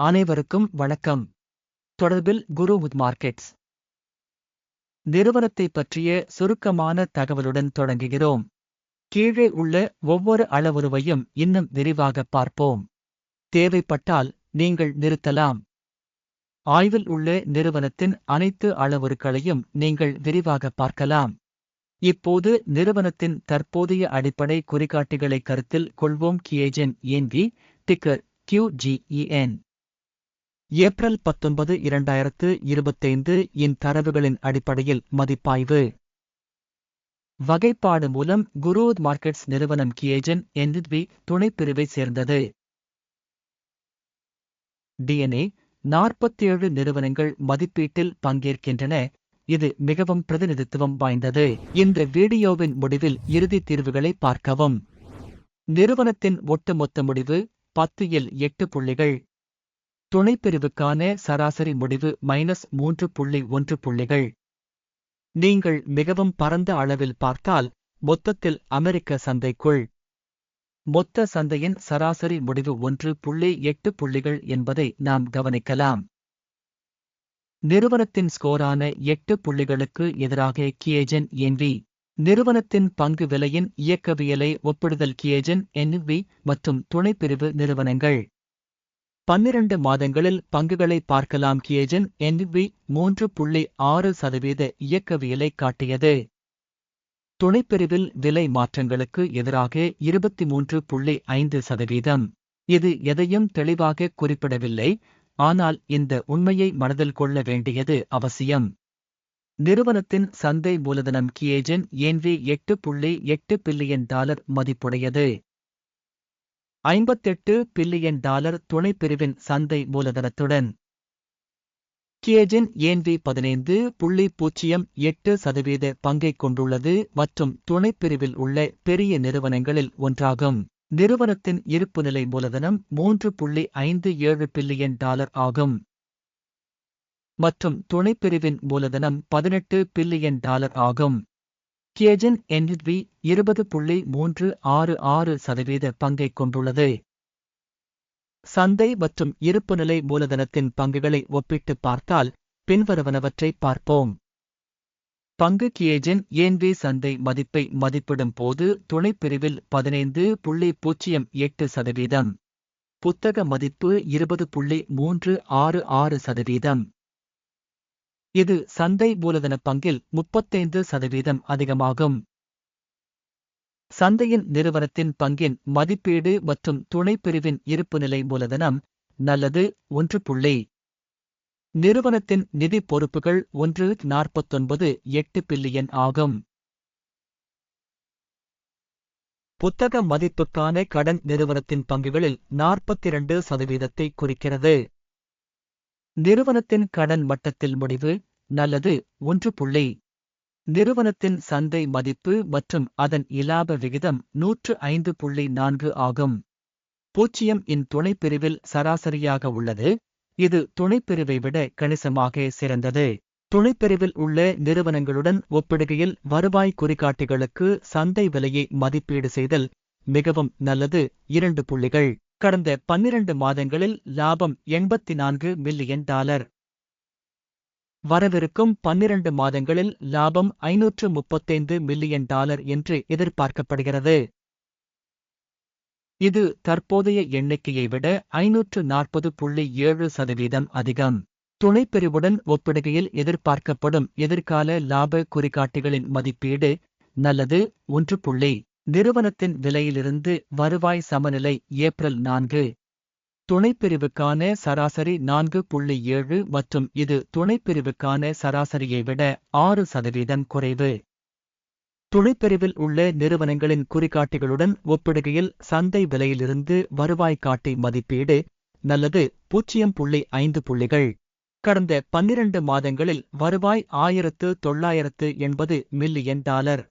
அனைவருக்கும் வணக்கம். தொடர்பில் குரு வித் மார்க்கெட்ஸ். நிறுவனத்தை பற்றிய சுருக்கமான தகவலுடன் தொடங்குகிறோம். கீழே உள்ள ஒவ்வொரு அளவுருவையும் இன்னும் விரிவாக பார்ப்போம். தேவைப்பட்டால் நீங்கள் நிறுத்தலாம். ஆய்வில் உள்ள நிறுவனத்தின் அனைத்து அளவுருக்களையும் நீங்கள் விரிவாக பார்க்கலாம். இப்போது நிறுவனத்தின் தற்போதைய அடிப்படை குறிகாட்டிகளை கருத்தில் கொள்வோம். கியேஜன் ஏன்வி டிக்கர் QGEN ஏப்ரல் பத்தொன்பது இரண்டாயிரத்து இருபத்தைந்து இன் தரவுகளின் அடிப்படையில் மதிப்பாய்வு. வகைப்பாடு மூலம் குரூத் மார்க்கெட்ஸ் நிறுவனம் கியேஜன் என்வி துணைப்பிரிவை சேர்ந்தது. டிஎன்ஏ நாற்பத்தேழு நிறுவனங்கள் மதிப்பீட்டில் பங்கேற்கின்றன. இது மிகவும் பிரதிநிதித்துவம் வாய்ந்தது. இந்த வீடியோவின் முடிவில் இறுதி தீர்வுகளை பார்க்கவும். நிறுவனத்தின் ஒட்டுமொத்த முடிவு பத்து இல் எட்டு புள்ளிகள். துணைப்பிரிவுக்கான சராசரி முடிவு மைனஸ் மூன்று புள்ளி ஒன்று புள்ளிகள். நீங்கள் மிகவும் பரந்த அளவில் பார்த்தால் மொத்தத்தில் அமெரிக்க சந்தைக்குள். மொத்த சந்தையின் சராசரி முடிவு ஒன்று புள்ளி எட்டு புள்ளிகள் என்பதை நாம் கவனிக்கலாம். நிறுவனத்தின் ஸ்கோரான எட்டு புள்ளிகளுக்கு எதிராக கியேஜன் என்வி நிறுவனத்தின் பங்கு விலையின் இயக்கவியலை ஒப்பிடுதல் கியேஜன் என்வி மற்றும் துணைப்பிரிவு நிறுவனங்கள். பன்னிரண்டு மாதங்களில் பங்குகளை பார்க்கலாம். கியேஜன் என்வி மூன்று புள்ளி ஆறு சதவீத இயக்கவியலை காட்டியது. துணைப்பிரிவில் விலை மாற்றங்களுக்கு எதிராக இருபத்தி மூன்று புள்ளி ஐந்து சதவீதம். இது எதையும் தெளிவாக குறிப்பிடவில்லை. ஆனால் இந்த உண்மையை மனதில் கொள்ள வேண்டியது அவசியம். நிறுவனத்தின் சந்தை மூலதனம் கியேஜன் ஏன்வி எட்டு புள்ளி எட்டு பில்லியன் டாலர் மதிப்புடையது. ஐம்பத்தெட்டு பில்லியன் டாலர் துணைப்பிரிவின் சந்தை மூலதனத்துடன். கியேஜன் ஏன்வி பதினைந்து புள்ளி பூஜ்ஜியம் எட்டு சதவீத பங்கைக் கொண்டுள்ளது மற்றும் துணைப்பிரிவில் உள்ள பெரிய நிறுவனங்களில் ஒன்றாகும். நிறுவனத்தின் இருப்புநிலை மூலதனம் மூன்று புள்ளி ஐந்து ஏழு பில்லியன் டாலர் ஆகும். மற்றும் துணைப்பிரிவின் மூலதனம் பதினெட்டு பில்லியன் டாலர் ஆகும். கியஜன் என்பி இருபது புள்ளி மூன்று ஆறு ஆறு சதவீத பங்கைக் கொண்டுள்ளது. சந்தை மற்றும் இருப்புநிலை மூலதனத்தின் பங்குகளை ஒப்பிட்டு பார்த்தால் பின்வருவனவற்றை பார்ப்போம். பங்கு கியேஜன் ஏன்வி சந்தை மதிப்பை மதிப்பிடும் போது துணைப்பிரிவில் பதினைந்து புள்ளி பூஜ்ஜியம் எட்டு சதவீதம் புத்தக மதிப்பு இருபது புள்ளி மூன்று ஆறு ஆறு சதவீதம். இது சந்தை மூலதன பங்கில் முப்பத்தைந்து சதவீதம் அதிகமாகும். சந்தையின் நிறுவனத்தின் பங்கின் மதிப்பீடு மற்றும் துணைப்பிரிவின் இருப்புநிலை மூலதனம் நல்லது ஒன்று புள்ளி. நிறுவனத்தின் நிதி பொறுப்புகள் ஒன்று நாற்பத்தொன்பது எட்டு பில்லியன் ஆகும். புத்தக மதிப்புக்கான கடன் நிறுவனத்தின் பங்குகளில் நாற்பத்தி இரண்டு சதவீதத்தை குறிக்கிறது. நிறுவனத்தின் கடன் மட்டத்தில் முடிவு நல்லது ஒன்று புள்ளி. நிறுவனத்தின் சந்தை மதிப்பு மற்றும் அதன் இலாப விகிதம் நூற்று ஐந்து புள்ளி நான்கு ஆகும். பூஜ்ஜியம் இன் துணைப்பிரிவில் சராசரியாக உள்ளது. இது துணைப்பிரிவை விட கணிசமாக சிறந்தது. துணைப்பிரிவில் உள்ள நிறுவனங்களுடன் ஒப்பிடுகையில் வருவாய் குறிகாட்டிகளுக்கு சந்தை விலையை மதிப்பீடு செய்தல் மிகவும் நல்லது. இரண்டு புள்ளிகள். கடந்த பன்னிரண்டு மாதங்களில் லாபம் எண்பத்தி நான்கு மில்லியன் டாலர். வரவிருக்கும் பன்னிரண்டு மாதங்களில் லாபம் ஐநூற்று முப்பத்தைந்து மில்லியன் டாலர் என்று எதிர்பார்க்கப்படுகிறது. இது தற்போதைய எண்ணிக்கையை விட ஐநூற்று நாற்பது புள்ளி ஏழு சதவீதம் அதிகம். துணைப்பிரிவுடன் ஒப்பிடுகையில் எதிர்பார்க்கப்படும் எதிர்கால லாப குறிகாட்டிகளின் மதிப்பீடு நல்லது ஒன்று புள்ளி நிறுவனத்தின் விலையிலிருந்து வருவாய் சமநிலை ஏப்ரல் நான்கு. துணைப்பிரிவுக்கான சராசரி நான்கு புள்ளி ஏழு மற்றும் இது துணைப்பிரிவுக்கான சராசரியை விட ஆறு சதவீதம் குறைவு. துணைப்பிரிவில் உள்ள நிறுவனங்களின் குறிகாட்டிகளுடன் ஒப்பிடுகையில் சந்தை விலையிலிருந்து வருவாய் காட்டி மதிப்பீடு நல்லது பூஜ்ஜியம் புள்ளி ஐந்து புள்ளிகள். கடந்த பன்னிரண்டு மாதங்களில் வருவாய் ஆயிரத்து தொள்ளாயிரத்து எண்பது மில்லியன் டாலர்.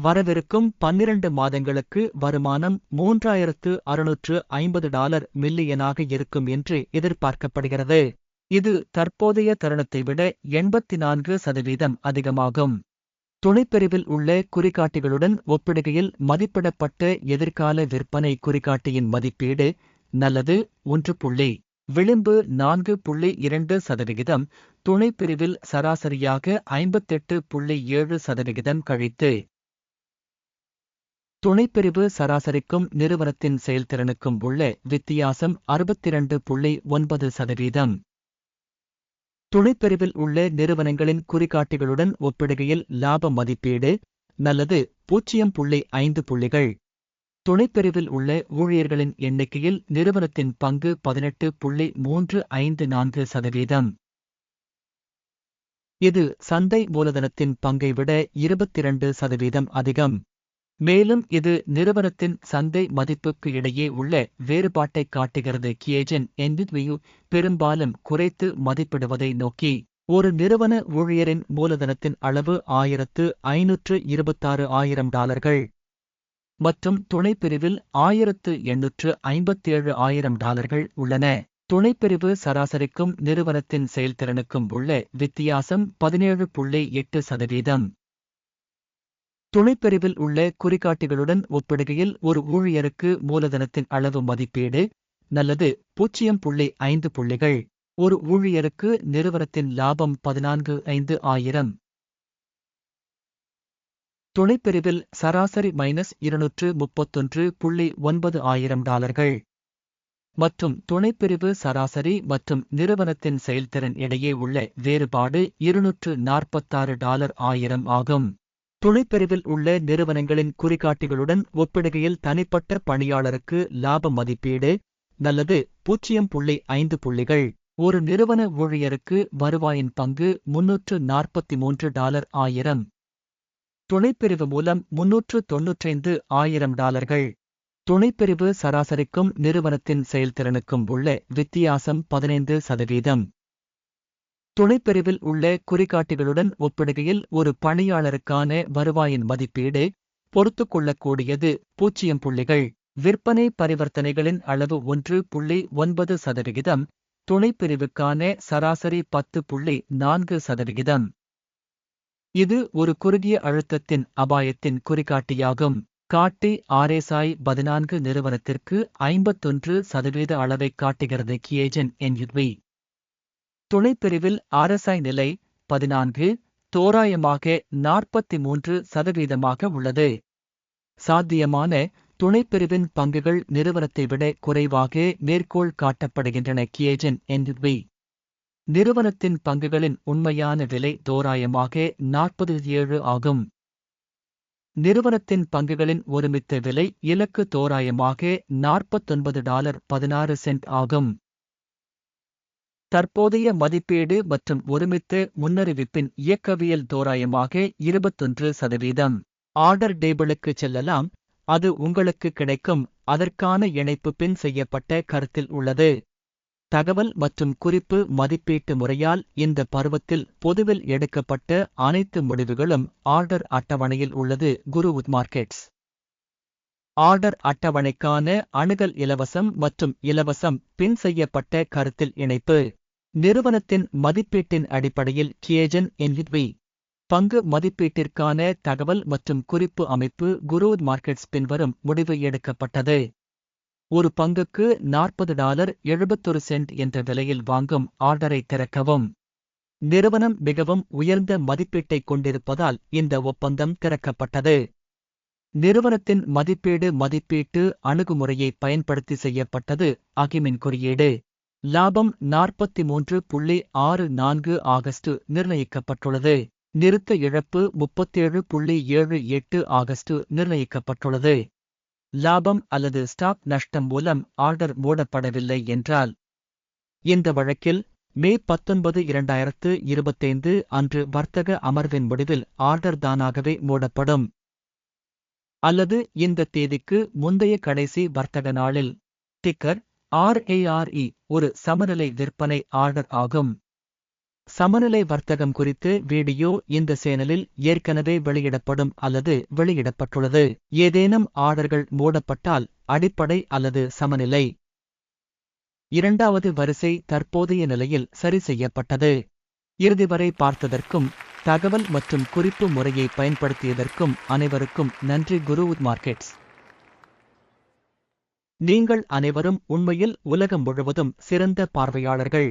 வரவிருக்கும் பன்னிரண்டு மாதங்களுக்கு வருமானம் மூன்றாயிரத்து அறுநூற்று ஐம்பது டாலர் மில்லியனாக இருக்கும் என்று எதிர்பார்க்கப்படுகிறது. இது தற்போதைய தருணத்தை விட எண்பத்தி நான்கு சதவீதம் அதிகமாகும். துணைப்பிரிவில் உள்ள குறிகாட்டிகளுடன் ஒப்பிடுகையில் மதிப்பிடப்பட்ட எதிர்கால விற்பனை குறிகாட்டியின் மதிப்பீடு நல்லது ஒன்று புள்ளி விளிம்பு நான்கு புள்ளி இரண்டு சதவிகிதம் துணைப்பிரிவில் சராசரியாக ஐம்பத்தெட்டு புள்ளி ஏழு சதவிகிதம் கழித்து துணைப்பிரிவு சராசரிக்கும் நிறுவனத்தின் செயல்திறனுக்கும் உள்ள வித்தியாசம் அறுபத்திரண்டு புள்ளி ஒன்பது சதவீதம். துணைப்பிரிவில் உள்ள நிறுவனங்களின் குறிகாட்டிகளுடன் ஒப்பிடுகையில் லாப மதிப்பீடு நல்லது பூஜ்ஜியம் புள்ளி ஐந்து புள்ளிகள். துணைப்பிரிவில் உள்ள ஊழியர்களின் எண்ணிக்கையில் நிறுவனத்தின் பங்கு பதினெட்டு புள்ளி மூன்று ஐந்து நான்கு சதவீதம். இது சந்தை மூலதனத்தின் பங்கை விட இருபத்திரண்டு சதவீதம் அதிகம். மேலும் இது நிறுவனத்தின் சந்தை மதிப்புக்கு இடையே உள்ள வேறுபாட்டைக் காட்டுகிறது. கியேஜன் என்பியூ பெரும்பாலும் குறைத்து மதிப்பிடுவதை நோக்கி ஒரு நிறுவன ஊழியரின் மூலதனத்தின் அளவு ஆயிரத்து ஐநூற்று இருபத்தாறு ஆயிரம் டாலர்கள் மற்றும் துணைப்பிரிவில் ஆயிரத்து எண்ணூற்று ஐம்பத்தேழு ஆயிரம் டாலர்கள் உள்ளன. துணைப்பிரிவு சராசரிக்கும் நிறுவனத்தின் செயல்திறனுக்கும் உள்ள வித்தியாசம் பதினேழு புள்ளி எட்டு சதவீதம். துணைப்பிரிவில் உள்ள குறிகாட்டிகளுடன் ஒப்பிடுகையில் ஒரு ஊழியருக்கு மூலதனத்தின் அளவு மதிப்பீடு நல்லது பூஜ்ஜியம் புள்ளி ஐந்து புள்ளிகள். ஒரு ஊழியருக்கு நிறுவனத்தின் லாபம் பதினான்கு ஐந்து ஆயிரம். துணைப்பிரிவில் சராசரி மைனஸ் இருநூற்று முப்பத்தொன்று புள்ளி ஒன்பது ஆயிரம் டாலர்கள். மற்றும் துணைப்பிரிவு சராசரி மற்றும் நிறுவனத்தின் செயல்திறன் இடையே உள்ள வேறுபாடு இருநூற்று நாற்பத்தாறு டாலர் ஆயிரம் ஆகும். துணைப்பிரிவில் உள்ள நிறுவனங்களின் குறிகாட்டிகளுடன் ஒப்பிடுகையில் தனிப்பட்ட பணியாளருக்கு லாப மதிப்பீடு நல்லது பூஜ்ஜியம் புள்ளி ஐந்து புள்ளிகள். ஒரு நிறுவன ஊழியருக்கு வருவாயின் பங்கு முன்னூற்று நாற்பத்தி மூன்று டாலர் ஆயிரம். துணைப்பிரிவு மூலம் முன்னூற்று தொன்னூற்றைந்து ஆயிரம் டாலர்கள். துணைப்பிரிவு சராசரிக்கும் நிறுவனத்தின் செயல்திறனுக்கும் உள்ள வித்தியாசம் பதினைந்து சதவீதம். துணைப்பிரிவில் உள்ள குறிகாட்டிகளுடன் ஒப்பிடுகையில் ஒரு பணியாளருக்கான வருவாயின் மதிப்பீடு பொறுத்து கொள்ளக்கூடியது பூஜ்ஜியம் புள்ளிகள். விற்பனை பரிவர்த்தனைகளின் அளவு ஒன்று புள்ளி ஒன்பது சதவிகிதம். துணைப்பிரிவுக்கான சராசரி பத்து புள்ளி நான்கு சதவிகிதம். இது ஒரு குறுகிய அழுத்தத்தின் அபாயத்தின் குறிகாட்டியாகும். காட்டி ஆர்எஸ்ஐ பதினான்கு நிறுவனத்திற்கு ஐம்பத்தொன்று சதவீத அளவைக் காட்டுகிறது. கியேஜன் என்யுவி துணைப்பிரிவில் ஆர்எஸ்ஐ நிலை பதினான்கு தோராயமாக நாற்பத்தி மூன்று சதவீதமாக உள்ளது. சாத்தியமான துணைப்பிரிவின் பங்குகள் நிறுவனத்தை விட குறைவாக மேற்கோள் காட்டப்படுகின்றன கியேஜன் என்பி நிறுவனத்தின் பங்குகளின் உண்மையான விலை தோராயமாக நாற்பது ஏழு ஆகும். நிறுவனத்தின் பங்குகளின் ஒருமித்த விலை இலக்கு தோராயமாக நாற்பத்தொன்பது டாலர் பதினாறு சென்ட் ஆகும். தற்போதைய மதிப்பீடு மற்றும் ஒருமித்த முன்னறிவிப்பின் இயக்கவியல் தோராயமாக இருபத்தொன்று சதவீதம். ஆர்டர் டேபிளுக்கு செல்லலாம். அது உங்களுக்கு கிடைக்கும். அதற்கான இணைப்பு பின் செய்யப்பட்ட கருத்தில் உள்ளது. தகவல் மற்றும் குறிப்பு மதிப்பீட்டு முறையால் இந்த பருவத்தில் பொதுவில் எடுக்கப்பட்ட அனைத்து முடிவுகளும் ஆர்டர் அட்டவணையில் உள்ளது. குரு மார்க்கெட்ஸ். ஆர்டர் அட்டவணைக்கான அணுகல் இலவசம் மற்றும் இலவசம் பின் செய்யப்பட்ட கருத்தில் இணைப்பு. நிறுவனத்தின் மதிப்பீட்டின் அடிப்படையில் கியேஜன் என்விட்வி பங்கு மதிப்பீட்டிற்கான தகவல் மற்றும் குறிப்பு அமைப்பு குருவுத் மார்க்கெட்ஸ் பின்வரும் முடிவு எடுக்கப்பட்டது. ஒரு பங்குக்கு நாற்பது டாலர் எழுபத்தொரு சென்ட் என்ற விலையில் வாங்கும் ஆர்டரை திறக்கவும். நிறுவனம் மிகவும் உயர்ந்த மதிப்பீட்டைக் கொண்டிருப்பதால் இந்த ஒப்பந்தம் திறக்கப்பட்டது. நிறுவனத்தின் மதிப்பீடு மதிப்பீட்டு அணுகுமுறையை பயன்படுத்தி செய்யப்பட்டது அகிமின் குறியீடு. லாபம் நாற்பத்தி மூன்று புள்ளி ஆறு நான்கு ஆகஸ்ட் நிர்ணயிக்கப்பட்டுள்ளது. நிறுத்த இழப்பு முப்பத்தேழு புள்ளி ஏழு எட்டு ஆகஸ்ட் நிர்ணயிக்கப்பட்டுள்ளது. லாபம் அல்லது ஸ்டாக் நஷ்டம் மூலம் ஆர்டர் மூடப்படவில்லை என்றால் இந்த வழக்கில் மே பத்தொன்பது இரண்டாயிரத்து இருபத்தைந்து அன்று வர்த்தக அமர்வின் முடிவில் ஆர்டர் தானாகவே மூடப்படும். அல்லது இந்த தேதிக்கு முந்தைய கடைசி வர்த்தக நாளில் டிக்கர் ஆர்ஏஆர்இ ஒரு சமநிலை விற்பனை ஆர்டர் ஆகும். சமநிலை வர்த்தகம் குறித்து வீடியோ இந்த சேனலில் ஏற்கனவே வெளியிடப்படும் அல்லது வெளியிடப்பட்டுள்ளது. ஏதேனும் ஆர்டர்கள் மூடப்பட்டால் அடிப்படை அல்லது சமநிலை. இரண்டாவது வரிசை தற்போதைய நிலையில் சரி செய்யப்பட்டது. இறுதி வரை பார்த்ததற்கும் தகவல் மற்றும் குறிப்பு முறையை பயன்படுத்தியதற்கும் அனைவருக்கும் நன்றி குருவுத் மார்க்கெட்ஸ். நீங்கள் அனைவரும் உண்மையில் உலகம் முழுவதும் சிறந்த பார்வையாளர்கள்.